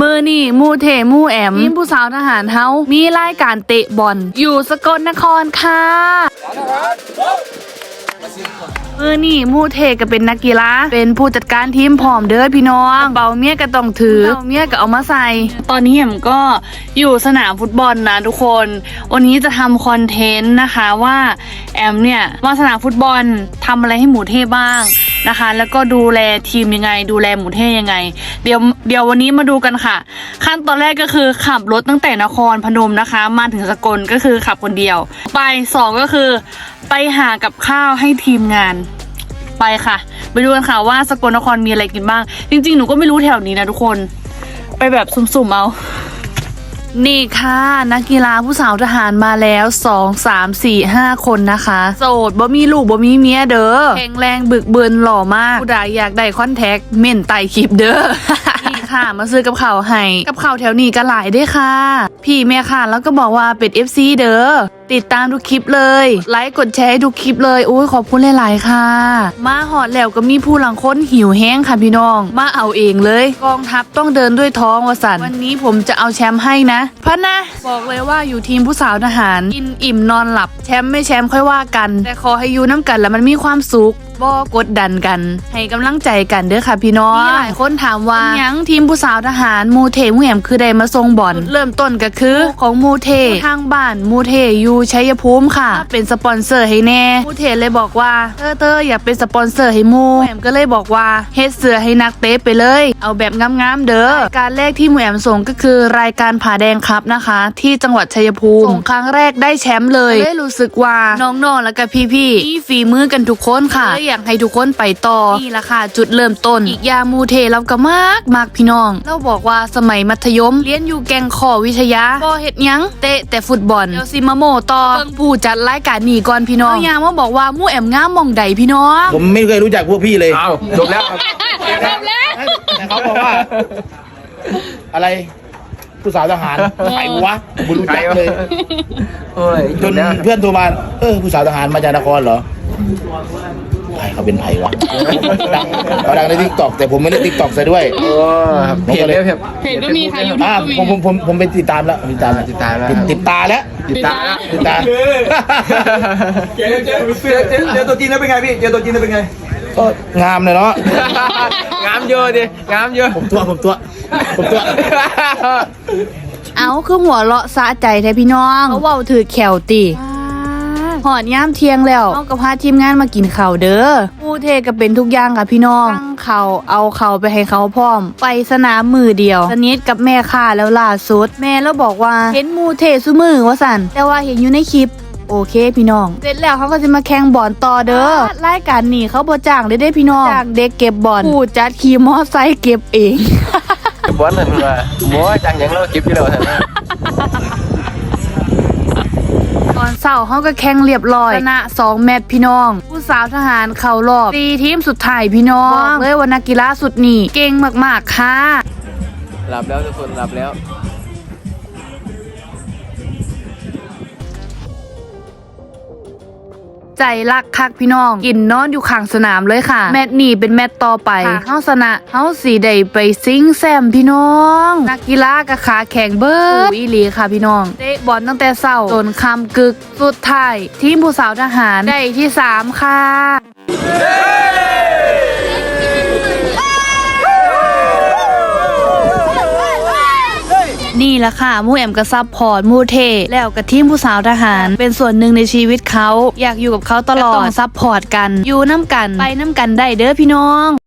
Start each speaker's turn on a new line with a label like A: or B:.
A: มือนี่มูเทมูแอมทีมผู้สาวทหารเฮามีรายการเตะบอลอยู่สกลนครค่ะมือนี่มูเทก็เป็นนักกีฬาเป็นผู้จัดการทีมพร้อมเด้อพี่น้องเป่าเมียก็ต้องถือเป่าเมียก็เอามาใส่ ตอนนี้แอมก็อยู่สนามฟุตบอลนะทุกคน วันนี้จะทำคอนเทนต์นะคะว่าแอมเนี่ยมาสนามฟุตบอลทำอะไรให้หมูเทบ้าง นะคะ แล้วก็ดูแลทีมยังไง ดูแลหมูเทยังไง เดี๋ยวเดี๋ยววันนี้มาดูกันค่ะ ขั้นตอนแรกก็คือขับรถตั้งแต่นครพนมนะคะ มาถึงสกลก็คือขับคนเดียว ไปสองก็คือไปหากับข้าวให้ทีมงานไปค่ะ ไปดูกันค่ะว่าสกลนครมีอะไรกินบ้าง จริง ๆ หนูก็ไม่รู้แถวนี้นะทุกคน ไปแบบสุ่มๆเอา นี่ค่ะนักกีฬาผู้สาวทหารมาแล้ว 2 3 4 5 คนนะคะ โสดบ่มีลูกบ่มีเมียเด้อแข็งแรงบึกเบินหล่อมากผู้ใดอยากได้คอนแทคเม่นไตคลิปเด้อ ค่ะ มาซื้อกับข่าวให้กับข่าวแถวนี้ก็หลายด้อค่ะ พี่แม่ค่ะแล้วก็บอกว่าเป็น FC เด้อติดตามทุกคลิปเลย ไลค์กดแชร์ให้ทุกคลิปเลยโอ้ยขอบคุณหลาย ๆ ค่ะ มาหอดแล้วก็มีผู้หลังค้นหิวแห้งค่ะพี่น้อง มาเอาเองเลยกองทัพต้องเดินด้วยท้องวสันวันนี้ผมจะเอาแชมป์ให้นะพะนะบอกเลยว่าอยู่ทีมผู้สาวทหารกินอิ่มนอนหลับ แชมป์ไม่แชมป์ค่อยว่ากัน แต่ขอให้อยู่น้ำกันแล้วมันมีความสุข บ่กดดันกัน ให้กำลังใจกันเด้อค่ะพี่น้องมีหลายคนถามว่าหยังทีมผู้สาวทหารมูเทมูแหมคือใดมาทรงบอลเริ่มต้นก็คือของมูเททางบ้านมูเทอยู่ชัยภูมิค่ะ เป็นสปอนเซอร์ให้แน่มูเทเลยบอกว่าเตอเตออยากเป็นสปอนเซอร์ให้มูแหมก็เลยบอกว่าเฮ็ดเสือให้นักเตะไปเลย เอาแบบงามๆเด้อการแรกที่มูแหมส่งก็คือรายการผาแดงครับนะคะ ที่จังหวัดชัยภูมิส่งครั้งแรกได้แชมป์เลยเลยรู้สึกว่าน้องๆแล้วก็พี่ๆมีฝีมือกันทุกคนค่ะเลยอยากให้ทุกคนไปต่อ นี่ละค่ะจุดเริ่มต้น อีกอยางมูเทเราก็มากมากพี่น้อง เราบอกว่าสมัยมัธยม เรียนอยู่แกงขอวิทยาบ่เฮ็ดหยัง เตะแต่ฟุตบอลเดี๋ยวสิมาโมต่อเบิ่งผู้จัดรายการนี้ก่อนพี่น้องเอายางมาบอกว่าหมู่แอมงามหมองใดพี่น้อง
B: ผมไม่เคยรู้จักพวกพี่เลย
C: อ้าวจบแล้วครับ
B: แต่เขาบอกว่า อะไรผู้สาวทหารใครวะบุรู้จักเลย
C: โอ้ย
B: จนเพื่อนโทรมาเออผู้สาวทหารมาจากนครเหรอ ใครเขาเป็นไผ่วะดังเขาดังในทิกตอกแต่ผมไม่ได้ทิกตอกซะด้วย
C: โอ้ครับเพจเนี่ยเพจ
A: เพจก็มีค่ะ YouTube
B: อ่าผมผมผมผมไปติดตามแล้วติดตามแล้ว
C: ติดตามแล้ว
B: ติดติดตาแล้ว
C: ติดตามแล้ว
B: ติดตา
D: เจอเจอเจอเจอเจอตัวจริงแล้วเป็นไงพี่ เจอตัวจริงแล้วเป็นไง
B: ก็งามเลยเนาะ
C: งามเยอะดิงามเยอะ
B: ผมตัวผมตัวผมตัว
A: เอาคือหัวเราะสะใจแท้พี่น้องเขาเว้าถือแขวติ หอดย่ามเที่ยงแล้วเอากับพาทีมงานมากินข้าวเด้อหมูเทก็เป็นทุกอย่างค่ะพี่น้องตั้งเขาวเอาเขาวไปให้เขาพร้อม ไปสนามมือเดียวสนิทกับแม่ค่าแล้วล่าสุด แม่แล้วบอกว่าเห็นมูเทซุมือว่าสันแต่ว่าเห็นอยู่ในคลิปโอเคพี่น้อง เสร็จแล้วเขาก็จะมาแข่งบอลต่อเด้อรายการนี้เขาบ่จ้างได้ได้พี่น้องจ้างเด็กเก็บบอลผู้จัดขี่มอไซค์เก็บเอง
C: บอลนั่นว่าโม้จังยังเราเก็บที่เราท่านน
A: อนเศร้าเขาก็แข่งเรียบร้อยชนะสองแมตช์พี่น้อง ผู้สาวทหารเข้ารอบสี่ทีมสุดท้ายพี่น้องบอกเลยว่านักกีฬาสุดนี่เก่งมากๆค่ะ
C: หลับแล้วทุกคนหลับแล้ว
A: ใจรักคักพี่น้อง กินนอนอยู่ข้างสนามเลยค่ะ แมตช์นี้เป็นแมตช์ต่อไปเฮาชนะเฮาสีได้ไปซิงแซมพี่น้อง นักกีฬากับขาแข็งเบิดอีหลีค่ะพี่น้องเตะบอลตั้งแต่เช้าจนค่ำกึกสุดท้ายทีมผู้สาวทหารได้ที่สามค่ะ นี่แหละค่ะหมูแอมกับซับพอร์ตหมูเทแล้วกับทีมผู้สาวทหาร เป็นส่วนหนึ่งในชีวิตเขา อยากอยู่กับเขาตลอดต้องซับพอร์ตกัน อยู่น้ำกัน ไปน้ำกันได้เด้อพี่น้อง